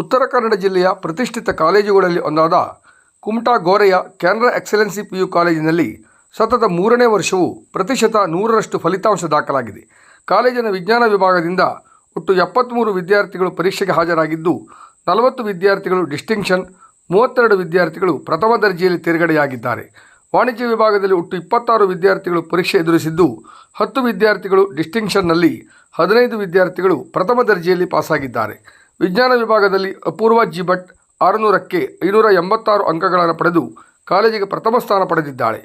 ಉತ್ತರ ಕನ್ನಡ ಜಿಲ್ಲೆಯ ಪ್ರತಿಷ್ಠಿತ ಕಾಲೇಜುಗಳಲ್ಲಿ ಒಂದಾದ ಕುಮಟಾ ಗೋರೆಯ ಕ್ಯಾನರಾ ಎಕ್ಸಲೆನ್ಸಿ ಪಿ ಯು ಕಾಲೇಜಿನಲ್ಲಿ ಸತತ ಮೂರನೇ ವರ್ಷವು ಪ್ರತಿಶತ ನೂರರಷ್ಟು ಫಲಿತಾಂಶ ದಾಖಲಾಗಿದೆ. ಕಾಲೇಜಿನ ವಿಜ್ಞಾನ ವಿಭಾಗದಿಂದ ಒಟ್ಟು ಎಪ್ಪತ್ತ್ಮೂರು ವಿದ್ಯಾರ್ಥಿಗಳು ಪರೀಕ್ಷೆಗೆ ಹಾಜರಾಗಿದ್ದು, ನಲವತ್ತು ವಿದ್ಯಾರ್ಥಿಗಳು ಡಿಸ್ಟಿಂಕ್ಷನ್, ಮೂವತ್ತೆರಡು ವಿದ್ಯಾರ್ಥಿಗಳು ಪ್ರಥಮ ದರ್ಜೆಯಲ್ಲಿ ತೇರ್ಗಡೆಯಾಗಿದ್ದಾರೆ. ವಾಣಿಜ್ಯ ವಿಭಾಗದಲ್ಲಿ ಒಟ್ಟು ಇಪ್ಪತ್ತಾರು ವಿದ್ಯಾರ್ಥಿಗಳು ಪರೀಕ್ಷೆ ಎದುರಿಸಿದ್ದು, ಹತ್ತು ವಿದ್ಯಾರ್ಥಿಗಳು ಡಿಸ್ಟಿಂಕ್ಷನ್ನಲ್ಲಿ, ಹದಿನೈದು ವಿದ್ಯಾರ್ಥಿಗಳು ಪ್ರಥಮ ದರ್ಜೆಯಲ್ಲಿ ಪಾಸಾಗಿದ್ದಾರೆ. ವಿಜ್ಞಾನ ವಿಭಾಗದಲ್ಲಿ ಅಪೂರ್ವ ಜಿ ಭಟ್ ಆರುನೂರಕ್ಕೆ ಐನೂರ ಎಂಬತ್ತಾರು ಅಂಕಗಳನ್ನು ಪಡೆದು ಕಾಲೇಜಿಗೆ ಪ್ರಥಮ ಸ್ಥಾನ ಪಡೆದಿದ್ದಾಳೆ.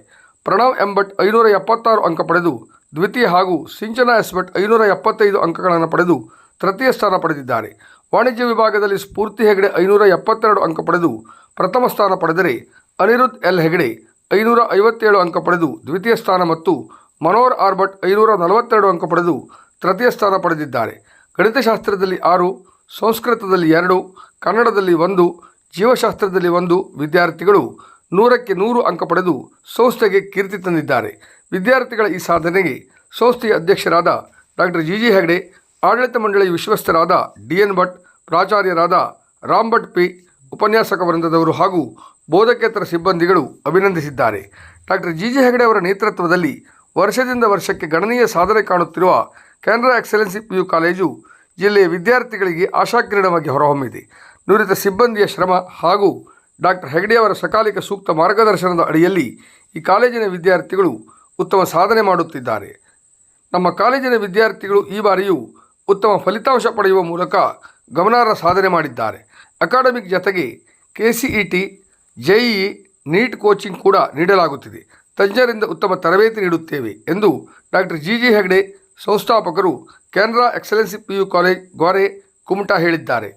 ಪ್ರಣವ್ ಎಂ ಭಟ್ ಐನೂರ ಎಪ್ಪತ್ತಾರು ಅಂಕ ಪಡೆದು ದ್ವಿತೀಯ ಹಾಗೂ ಸಿಂಚನಾ ಎಸ್ ಭಟ್ ಐನೂರ ಎಪ್ಪತ್ತೈದು ಅಂಕಗಳನ್ನು ಪಡೆದು ತೃತೀಯ ಸ್ಥಾನ ಪಡೆದಿದ್ದಾರೆ. ವಾಣಿಜ್ಯ ವಿಭಾಗದಲ್ಲಿ ಸ್ಫೂರ್ತಿ ಹೆಗಡೆ ಐನೂರ ಎಪ್ಪತ್ತೆರಡು ಅಂಕ ಪಡೆದು ಪ್ರಥಮ ಸ್ಥಾನ ಪಡೆದರೆ ಅನಿರುದ್ಧ್ ಎಲ್ ಹೆಗಡೆ ಐನೂರ ಐವತ್ತೇಳು ಅಂಕ ಪಡೆದು ದ್ವಿತೀಯ ಸ್ಥಾನ ಮತ್ತು ಮನೋಹರ್ ಆರ್ ಭಟ್ ಐನೂರ ನಲವತ್ತೆರಡು ಅಂಕ ಪಡೆದು ತೃತೀಯ ಸ್ಥಾನ ಪಡೆದಿದ್ದಾರೆ. ಗಣಿತಶಾಸ್ತ್ರದಲ್ಲಿ ಆರು ಸಂಸ್ಕೃತದಲ್ಲಿ ಎರಡು, ಕನ್ನಡದಲ್ಲಿ ಒಂದು, ಜೀವಶಾಸ್ತ್ರದಲ್ಲಿ ಒಂದು ವಿದ್ಯಾರ್ಥಿಗಳು ನೂರಕ್ಕೆ ನೂರು ಅಂಕ ಪಡೆದು ಸಂಸ್ಥೆಗೆ ಕೀರ್ತಿ ತಂದಿದ್ದಾರೆ. ವಿದ್ಯಾರ್ಥಿಗಳ ಈ ಸಾಧನೆಗೆ ಸಂಸ್ಥೆಯ ಅಧ್ಯಕ್ಷರಾದ ಡಾಕ್ಟರ್ ಜಿ. ಜಿ. ಹೆಗಡೆ, ಆಡಳಿತ ಮಂಡಳಿ ವಿಶ್ವಸ್ತರಾದ ಡಿ. ಎನ್. ಭಟ್, ಪ್ರಾಚಾರ್ಯರಾದ ರಾಮ್ ಭಟ್ ಪಿ. ಉಪನ್ಯಾಸಕ ವೃಂದದವರು ಹಾಗೂ ಬೋಧಕೇತರ ಸಿಬ್ಬಂದಿಗಳು ಅಭಿನಂದಿಸಿದ್ದಾರೆ. Doctor G. ಜಿ. ಹೆಗಡೆ ಅವರ ನೇತೃತ್ವದಲ್ಲಿ ವರ್ಷದಿಂದ ವರ್ಷಕ್ಕೆ ಗಣನೀಯ ಸಾಧನೆ ಕಾಣುತ್ತಿರುವ Canara excellency P U college ಜಿಲ್ಲೆಯ ವಿದ್ಯಾರ್ಥಿಗಳಿಗೆ ಆಶಾಕಿರಣವಾಗಿ ಹೊರಹೊಮ್ಮಿದೆ. ನುರಿತ ಸಿಬ್ಬಂದಿಯ ಶ್ರಮ ಹಾಗೂ ಡಾಕ್ಟರ್ ಹೆಗಡೆಯವರ ಸಕಾಲಿಕ ಸೂಕ್ತ ಮಾರ್ಗದರ್ಶನದ ಅಡಿಯಲ್ಲಿ ಈ ಕಾಲೇಜಿನ ವಿದ್ಯಾರ್ಥಿಗಳು ಉತ್ತಮ ಸಾಧನೆ ಮಾಡುತ್ತಿದ್ದಾರೆ. ನಮ್ಮ ಕಾಲೇಜಿನ ವಿದ್ಯಾರ್ಥಿಗಳು ಈ ಬಾರಿಯೂ ಉತ್ತಮ ಫಲಿತಾಂಶ ಪಡೆಯುವ ಮೂಲಕ ಗಮನಾರ್ಹ ಸಾಧನೆ ಮಾಡಿದ್ದಾರೆ. ಅಕಾಡೆಮಿಕ್ ಜೊತೆಗೆ K C E T JEE NEET coaching ಕೂಡ ನೀಡಲಾಗುತ್ತಿದೆ. ತಜ್ಞರಿಂದ ಉತ್ತಮ ತರಬೇತಿ ನೀಡುತ್ತೇವೆ ಎಂದು doctor G. G. Hegde ಸಂಸ್ಥಾಪಕರು Canara excellency P U college Gore Kumta ಹೇಳಿದ್ದಾರೆ.